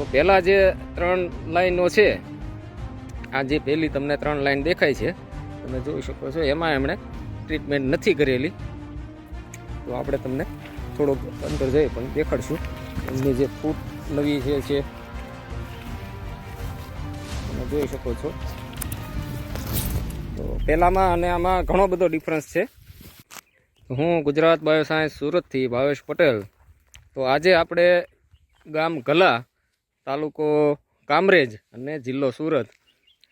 તો પહેલાં જે ત્રણ લાઈનો છે, આ જે પહેલી તમને ત્રણ લાઈન દેખાય છે, તમે જોઈ શકો છો, એમાં એમણે ટ્રીટમેન્ટ નથી કરેલી. તો આપણે તમને થોડોક અંદર જઈ પણ દેખાડશું. એમની જે ફૂટ નવી છે, તમે જોઈ શકો છો. તો પહેલાંમાં અને આમાં ઘણો બધો ડિફરન્સ છે. હું ગુજરાત બાયોસાયન્સ સુરતથી ભાવેશ પટેલ. તો આજે આપણે ગામ ગલા તાલુકો કામરેજ અને જિલ્લો સુરત.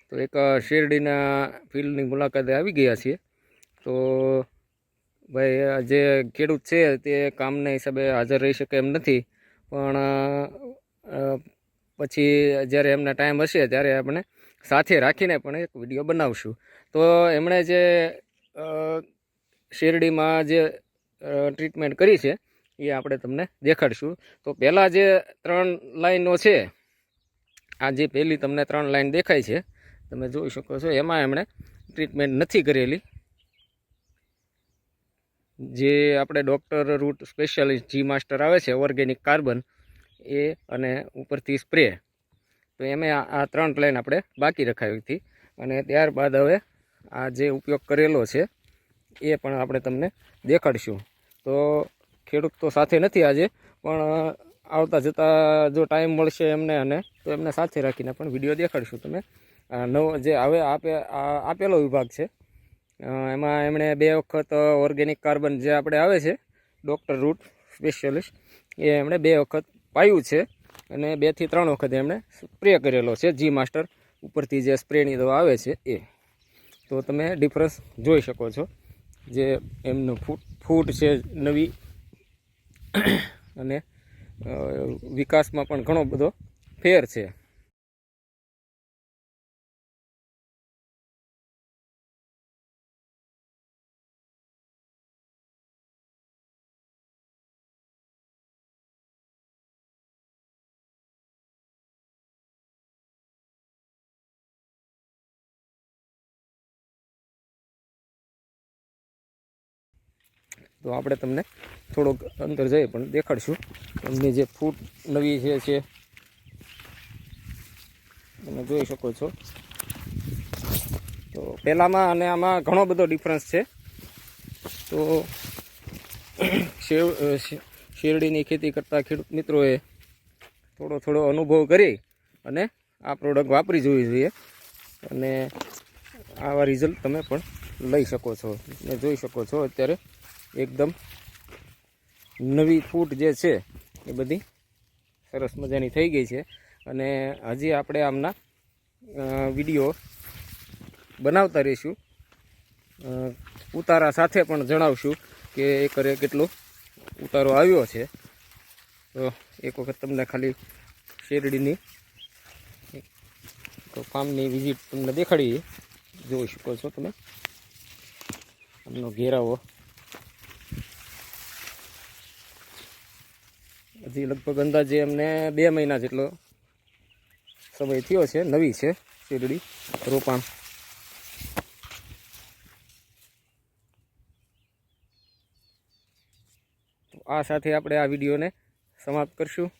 તો એક શેરડીના ફિલ્ડની મુલાકાતે આવી ગયા છીએ. તો ભાઈ જે ખેડૂત છે તે કામના હિસાબે હાજર રહી શકે એમ નથી. પણ પછી જ્યારે એમને ટાઈમ હશે ત્યારે આપણે સાથે રાખીને પણ એક વીડિયો બનાવશું. તો એમણે જે શેરડીમાં જે ટ્રીટમેન્ટ કરી છે એ આપણે તમને દેખાડશું. તો પહેલાં જે ત્રણ લાઈનો છે, આ જે પહેલી તમને ત્રણ લાઈન દેખાય છે, તમે જોઈ શકો છો, એમાં એમણે ટ્રીટમેન્ટ નથી કરેલી. જે આપણે ડૉક્ટર રૂટ સ્પેશિયાલિસ્ટ જી માસ્ટર આવે છે ઓર્ગેનિક કાર્બન એ અને ઉપરથી સ્પ્રે તો એમે આ આ ત્રણ લાઈન આપણે બાકી રખાવી હતી. અને ત્યારબાદ હવે આ જે ઉપયોગ કરેલો છે, એ પણ આપણે તમને દેખાડીશું. તો ખેડૂત તો સાથે નથી આજે, પણ આવતા જતાં જો ટાઈમ મળશે એમને અને તો એમને સાથે રાખીને પણ વીડિયો દેખાડીશું તમે. નવો જે હવે આપે આપેલો વિભાગ છે. એમાં એમણે બે વખત ઓર્ગેનિક કાર્બન જે આપણે આવે છે ડૉક્ટર રૂટ સ્પેશિયલિસ્ટ એ એમણે બે વખત પાયું છે અને બેથી ત્રણ વખત એમણે સ્પ્રે કરેલો છે જી માસ્ટર ઉપરથી જે સ્પ્રેની દવા આવે છે એ. તો તમે ડિફરન્સ જોઈ શકો છો. જે એમનું ફૂટ ફૂટ છે નવી અને વિકાસમાં પણ ઘણો બધો ફેર છે. તો આપણે તમને થોડોક અંદર જઈએ પણ દેખાડશું. એમની જે ફૂટ નવી જે છે, તમે જોઈ શકો છો. તો પહેલાંમાં અને આમાં ઘણો બધો ડિફરન્સ છે. તો શેવ શેરડીની ખેતી કરતા ખેડૂત મિત્રોએ થોડો થોડો અનુભવ કરી અને આ પ્રોડક્ટ વાપરી જોવી જોઈએ. અને આવા રિઝલ્ટ તમે પણ લઈ શકો છો ને જોઈ શકો છો અત્યારે. એકદમ નવી ફૂટ જે છે એ બધી સરસ મજાની થઈ ગઈ છે. અને હજી આપણે આમના વીડિયો બનાવતા રહીશું. ઉતારા સાથે પણ જણાવશું કે એકરે કેટલો ઉતારો આવ્યો છે. તો એક વખત તમને ખાલી શેરડીની ફાર્મની વિઝિટ તમને દેખાડી જોઈ શકો છો તમે. આમનો ઘેરાવો. હજી લગભગ અંદાજે એમને બે મહિના જેટલો સમય થયો છે, નવી છે, શેરડી, રોપાણ. આ સાથે આપણે આ વિડીયોને સમાપ્ત કરશું.